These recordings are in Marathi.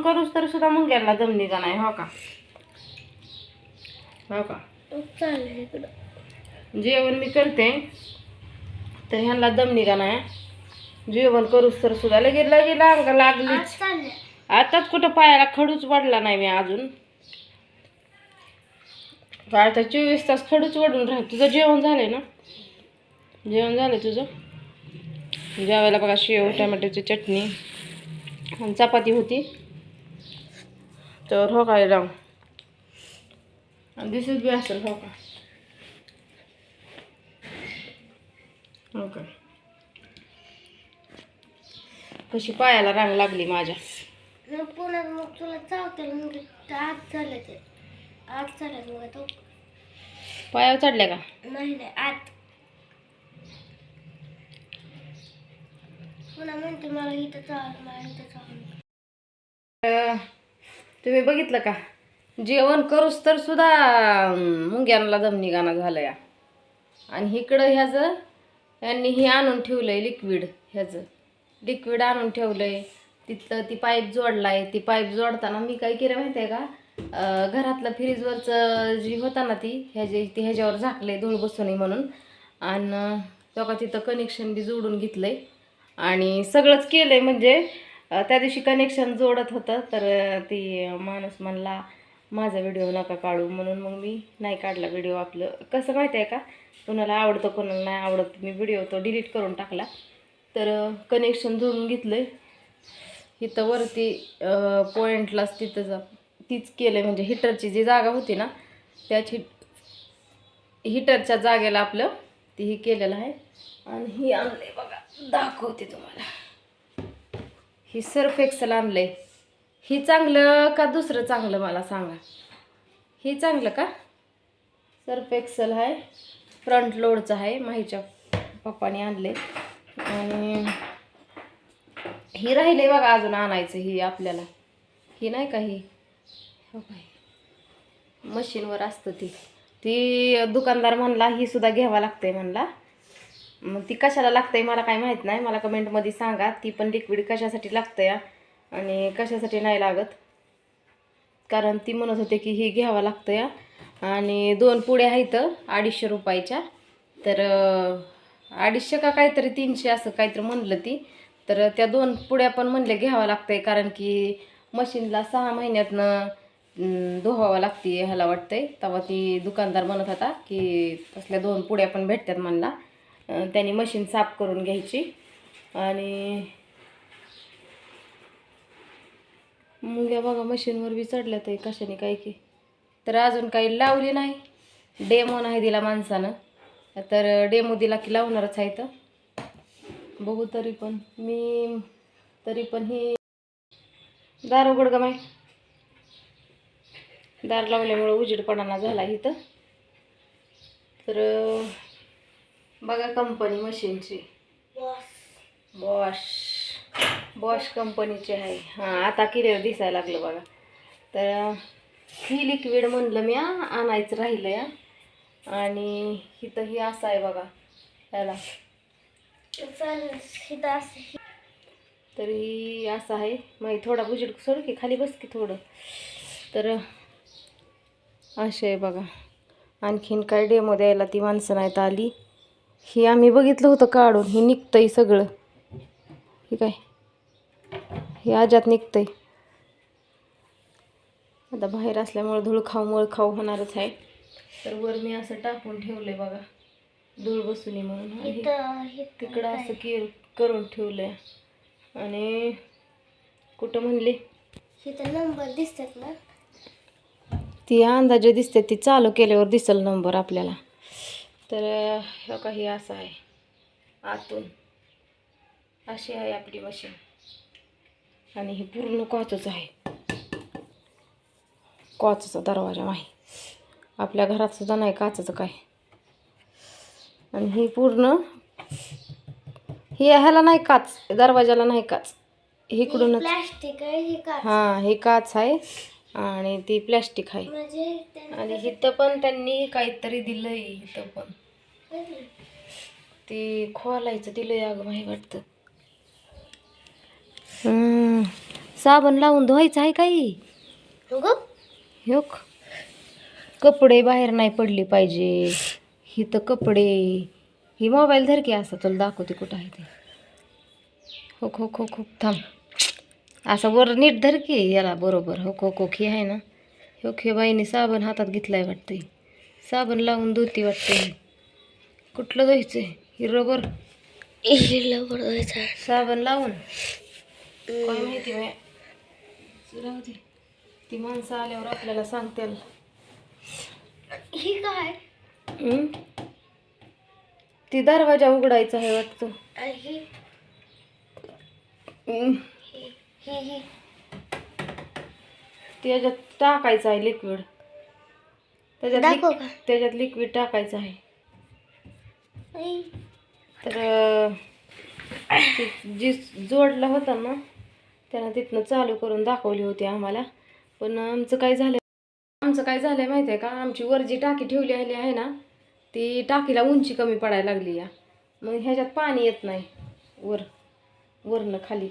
करूच तर सुद्धा मुंग्यांना दम निघा नाही हो का? हो का? जेवण मी करते तर ह्यांना दम निघा नाही. जेवण करूच तर सुद्धा लगेच लगेच लाग लागलीच. आताच कुठं पायाला खडूच पडला नाही मी अजून. आता चोवीस तास खडूच वडून राहील. तुझं जेवण झालंय ना? जेवण झालं तुझं? जेवायला बघा शेव टमाट्याची चटणी आणि चपाती होती. तर हो काय राम दिसत बी असेल हो का? हो का? कशी पायाला रांग लागली माझ्या. पुन्हा मग तुला चावतील मग ते आत झालं ते. आत झालं मग तो पायावर चढल्या का? नाही नाही आत. पुन्हा म्हणते मला इथं चावलं मला इथं चावलं अं, तुम्ही बघितलं का? जेवण करूस तर सुद्धा मुंग्यांना दम निघाना झालं या आणि इकडं ह्याचं यांनी हे आणून ठेवलंय लिक्विड ह्याचं. लिक्विड आणून ठेवलंय. तिथलं ती पाईप जोडलाय. ती पाईप जोडताना मी काय केलं माहिती आहे का घरातलं फ्रीजवरचं जी होता ना ती ह्याचे ती ह्याच्यावर झाकले धूळ बसू नये म्हणून. आणि तेव्हा तिथं कनेक्शन बी जोडून घेतलंय. आणि सगळंच केलंय म्हणजे त्या दिवशी कनेक्शन जोडत होतं तर ती माणूस म्हणला माझा व्हिडिओ नका काढू. म्हणून मग मी नाही काढला व्हिडिओ आपलं. कसं माहिती आहे का? कोणाला आवडतं कोणाला नाही आवडत मी व्हिडिओ तो डिलीट करून टाकला. तर कनेक्शन जोडून घेतलं आहे इथं वरती पॉईंटलाच तिथं जा तीच केलं आहे म्हणजे हिटरची जी जागा होती ना त्याच हिट हिटरच्या जागेला आपलं ती ही केलेलं आहे. आणि ही आणलंय बघा दाखवते तुम्हाला. ही सर्फ एक्सल आहे ही चांगलं का दुसरं चांगलं मला सांगा? ही चांगलं का? सर्फ एक्सल आहे फ्रंट लोडचं आहे माहीच्या पप्पाने आणले आणि ही राहिले बघा अजून आणायचं ही आपल्याला. ही नाही का ही? हो मशीनवर असतं ती. ती दुकानदार म्हणला ही सुद्धा घ्यावा लागते म्हणला. मग ती कशाला लागते मला काय माहीत नाही. मला कमेंटमध्ये सांगा. ती पण लिक्विड कशासाठी लागतं या आणि कशासाठी नाही लागत? कारण ती म्हणत होते की ही घ्यावं लागतं या आणि दोन पुड्या आहेत अडीचशे रुपयाच्या. तर अडीचशे का काहीतरी तीनशे असं काहीतरी म्हणलं ती. तर त्या दोन पुड्या पण म्हणले घ्यावं लागतंय. कारण की मशीनला सहा महिन्यातनं धुवावं लागते ह्याला वाटतंय. तेव्हा ती दुकानदार म्हणत होता की तसल्या दोन पुड्या पण भेटतात म्हणला. त्याने मशीन साफ करून घ्यायची. आणि मुंग्या बघा मशीनवर बी चढल्या ते कशाने काय की. तर अजून काही लावली नाही. डेमो नाही दिला माणसानं. तर डेमो दिला की लावणारच आहे तर बघू तरी पण. मी तरी पण ही दार उघड ग माय दार लावल्यामुळं उजेडपणाना झाला इथं. तर बघा कंपनी मशीनची बॉश बॉश कंपनीचे आहे. हां आता क्लिअर दिसायला लागलं बघा. तर ही लिक्विड म्हणलं मी आणायचं राहिलं या आणि इथं ही असं आहे बघा. त्याला असं तर ही असं आहे. मग थोडा बुजेट सोड की खाली बस की थोडं. तर असे आहे बघा. आणखीन काय डेमो द्यायला ती माणसं नाहीत आली. ही आम्ही बघितलं होतं काढून. ही निघतंय सगळं. हे काय? हे आजात निघतंय. आता बाहेर असल्यामुळं धूळ खाऊ मुळ खाऊ होणारच आहे. तर वर मी असं टाकून ठेवलंय बघा. धूळ बसू नये म्हणून तिकडं असं के करून ठेवलंय. आणि कुठं म्हणले? नंबर दिसतात ना? ती अंदाजे दिसते. ती चालू केल्यावर दिसल नंबर आपल्याला. तर हे काही असं आहे. आतून. अशी आहे आपली मशीन. आणि हे पूर्ण कॉचच आहे. कॉचचा दरवाजा नाही. आपल्या घरात सुद्धा नाही काचचं काय आणि ही पूर्ण ही ह्याला नाही काच दरवाजाला नाही काच. इकडूनच प्लॅस्टिक आहे हे हां हे काच आहे आणि ती प्लॅस्टिक आहे. म्हणजे आणि इथं पण त्यांनी काहीतरी दिलंय इथं पण. ते खोलायचं दिलंय अगं माही वाटतं. साबण लावून धुवायचं आहे काही? हो कपडे बाहेर नाही पडले पाहिजे. ही तर कपडे. ही मोबाईल धर की असं तुला दाखवते कुठं आहे ते. हो हो हो हो. थांब. असं वर नीट धर की याला बरोबर. हो हो हो ही आहे ना. हो हे बाईने साबण हातात घेतलाय वाटतंय. साबण लावून धुती वाटते कुठलं धुवायचं ही रबर. बरोबर साबण लावून. काय माहिती बाय राहू दे ती माणसं आल्यावर आपल्याला सांगतील. ही काय? हं? ती दरवाजा उघडायचा आहे वाटतं. ही. हं. ही ही. ही त्याच्यात टाकायचं आहे लिक्विड त्याच्यात दाखव लिक- का? त्याच्यात लिक्विड टाकायचं आहे. तर जी जोडला होता ना त्यानं तिथनं चालू करून दाखवली होती आम्हाला. पण आमचं काय झालं आमचं काय झालं माहिती आहे का? आमची वर जी टाकी ठेवली आली आहे ना ती टाकीला उंची कमी पडायला लागली या. मग ह्याच्यात पाणी येत नाही वर वरनं खाली.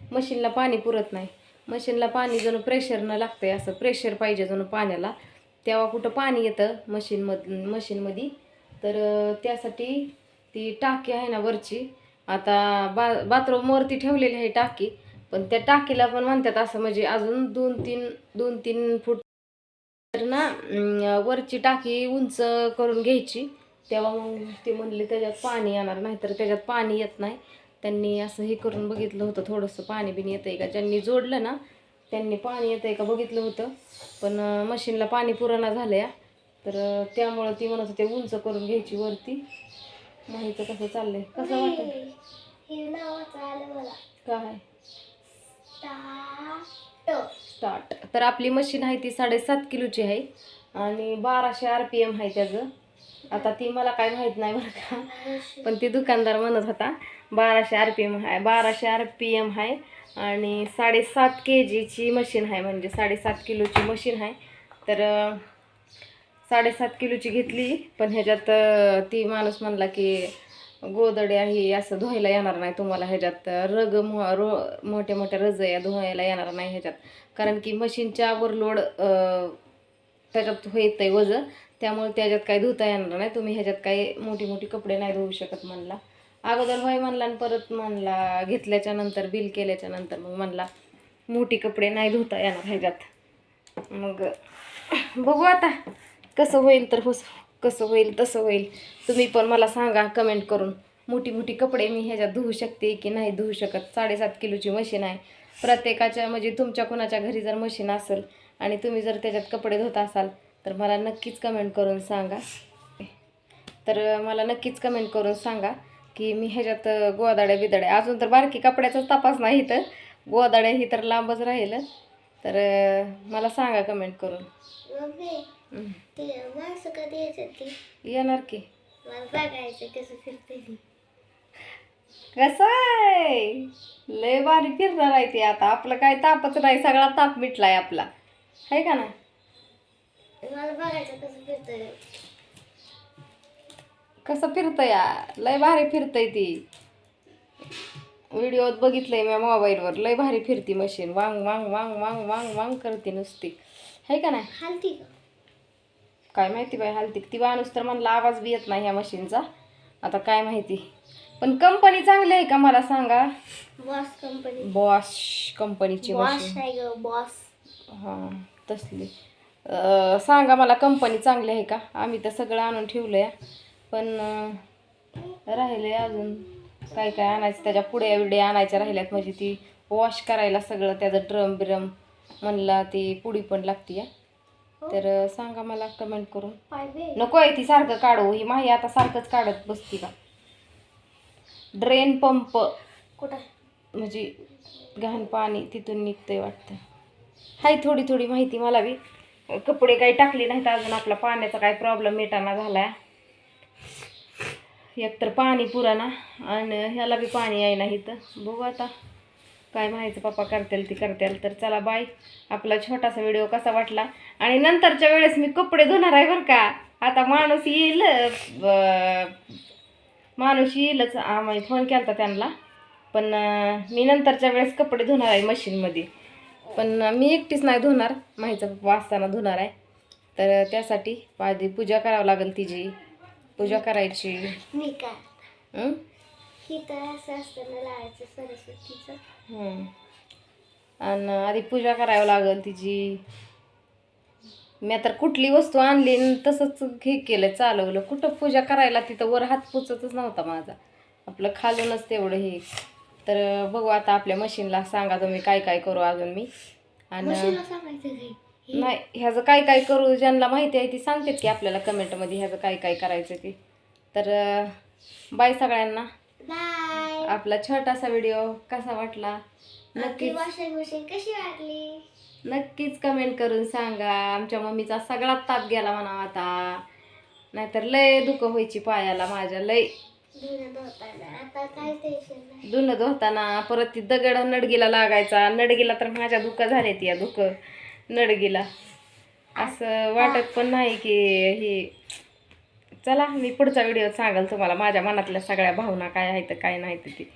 मशीनला पाणी पुरत नाही. मशीनला पाणी जणू प्रेशरनं लागतंय असं प्रेशर पाहिजे जणू पाण्याला. तेव्हा कुठं पाणी येतं मशीनमध मशीनमध्ये तर त्यासाठी ती टाकी आहे ना वरची. आता बा बाथरूमवरती ठेवलेली आहे टाकी पण त्या टाकीला पण म्हणतात असं म्हणजे अजून दोन तीन दोन तीन फूट तर ना वरची टाकी उंच करून घ्यायची. तेव्हा मग ते म्हणले त्याच्यात पाणी येणार नाही तर त्याच्यात पाणी येत नाही. त्यांनी असं हे करून बघितलं होतं थोडंसं पाणी बिनी येतंय का? ज्यांनी जोडलं ना त्यांनी पाणी येतंय का बघितलं होतं. पण मशीनला पाणी पुराणा झालं या तर त्यामुळं ती म्हणत होते उंच करून घ्यायची वरती. माहिती कसं चाललंय? कसं वाटतं हे काय स्टार्ट. स्टार्ट. तर आपली मशीन आहे ती साडेसात किलोची आहे आणि बाराशे आर पी एम आहे त्याचं. आता ती मला काय माहीत नाही बरं का. पण ती दुकानदार म्हणत होता बाराशे आर पी एम आहे बाराशे आर पी एम आहे आणि साडेसात के जीची मशीन आहे म्हणजे साडेसात किलोची मशीन आहे. तर साडेसात किलोची घेतली पण ह्याच्यात ती माणूस म्हणला की गोदडे आहे असं धुवायला येणार नाही तुम्हाला ह्याच्यात. रग मो रो मोठ्या मोठ्या रजया धुवायला येणार नाही ह्याच्यात. कारण की मशीनच्या वरलोड त्याच्यात होत आहे वजन त्यामुळे त्याच्यात काही धुता येणार नाही. तुम्ही ह्याच्यात काही मोठी मोठी कपडे नाही धुवू शकत म्हणला. अगोदर होय म्हणला आणि परत म्हणला घेतल्याच्या नंतर बिल केल्याच्यानंतर. मग म्हणला मोठी कपडे नाही धुता येणार ह्याच्यात. मग बघू आता. कसं होईल तर होस कसं होईल तसं होईल. तुम्ही पण मला सांगा कमेंट करून. मोठी मोठी कपडे मी ह्याच्यात धुवू शकते की नाही धुवू शकत? साडेसात किलोची मशीन आहे. प्रत्येकाच्या म्हणजे तुमच्या कोणाच्या घरी जर मशीन असेल आणि तुम्ही जर त्याच्यात कपडे धुत असाल तर मला नक्कीच कमेंट करून सांगा. तर मला नक्कीच कमेंट करून सांगा की मी ह्याच्यात गोवादाड्या बिदाड्या अजून तर बारकी कपड्याचाच तपास नाही तर गोवादाड्या ही तर लांबच राहिलं. तर मला सांगा कमेंट करून. ते माणसं कधी यायचं ते. येणार की. मला बघायचं कसं फिरते ती. कसं आहे? लय भारी फिरणार आहे ते आता. आपलं काय तापच नाही सगळा ताप मिटलाय आपला. आहे का ना मला बघायचं कसं फिरतंय. कसं फिरतंय लय भारी फिरतंय ती. व्हिडिओत बघितलंय मी मोबाईलवर लय भारी फिरती मशीन वांग वांग वांग वांग वांग वांग करते नुसती. आहे का नाही? हालती का? काय माहिती बाई हालती ती माणूस तर म्हणला आवाज बी येत नाही ह्या मशीनचा. आता काय माहिती. पण कंपनी चांगली आहे का मला सांगा? बॉस कंपनी बॉश कंपनीची बॉस मशीन बॉस हां तसली. सांगा मला कंपनी चांगली आहे का? आम्ही तर सगळं आणून ठेवलं आहे पण राहिले अजून. काय काय आणायचं? त्याच्या पुड्या बिड्या आणायच्या राहिल्यात. म्हणजे ती वॉश करायला सगळं त्याचं ड्रम बिरम म्हणला ती पुडी पण लागते या तर सांगा मला कमेंट करून. नको आहे ती सारखं काढू. ही माही आता सारखंच काढत बसती का ड्रेन पंप कुठं? म्हणजे घाण पाणी तिथून निघतंय वाटतं. हाय थोडी थोडी माहिती मला बी. कपडे काही टाकले नाहीत अजून. आपला पाण्याचा काय प्रॉब्लेम मिटाना झालाय एकतर पाणी पुराना. आणि ह्याला बी पाणी आहे नाही तर बघू आता. काय म्हणायचं? पप्पा करतील ती करतील. तर चला बाय. आपला छोटासा व्हिडिओ कसा वाटला? आणि नंतरच्या वेळेस मी कपडे धुणार आहे बरं का? आता माणूस येईल माणूस येईलच. आम्ही फोन केला त्यांना. पण मी नंतरच्या वेळेस कपडे धुणार आहे मशीनमध्ये पण मी एकटीच नाही धुणार. माहीचा पप्पा असताना धुणार आहे. तर त्यासाठी आधी पूजा करावं लागेल तिची. पूजा करायची. हं? तर असं असताना लावायचं सरस्वतीचं. आणि आधी पूजा करावं लागेल तिची. मी आता कुठली वस्तू आणली न तसंच हे केलं चालवलं. कुठं पूजा करायला तिथं वर हात पुचतच नव्हता माझा. आपलं खालूनच तेवढं हे. तर बघू आता आपल्या मशीनला सांगा तुम्ही काय काय करू अजून मी. आणि मशीनला सांगायचं नाही ह्याचं काय काय करू ज्यांना माहिती आहे ती सांगतात की आपल्याला कमेंटमध्ये ह्याचं काय काय करायचं ते. तर बाय सगळ्यांना. बाय आपला छोटासा व्हिडिओ कसा वाटला? नक्कीच वॉशिंग मशीन कशी वाटली? नक्कीच कमेंट करून सांगा. आमच्या मम्मीचा सगळा ताप गेला म्हणा आता. नाहीतर लय दुःख व्हायची पायाला माझ्या लय. धुणं धुताना. परत ती दगड नडगीला लागायचा. नडगीला तर माझ्या दुःख झाले ती दुःख. नडगीला. असं वाटत पण नाही की हे चला मी पुढचा व्हिडिओ सांगाल तुम्हाला. माझ्या मनातल्या सगळ्या भावना काय आहेत काय नाही ते.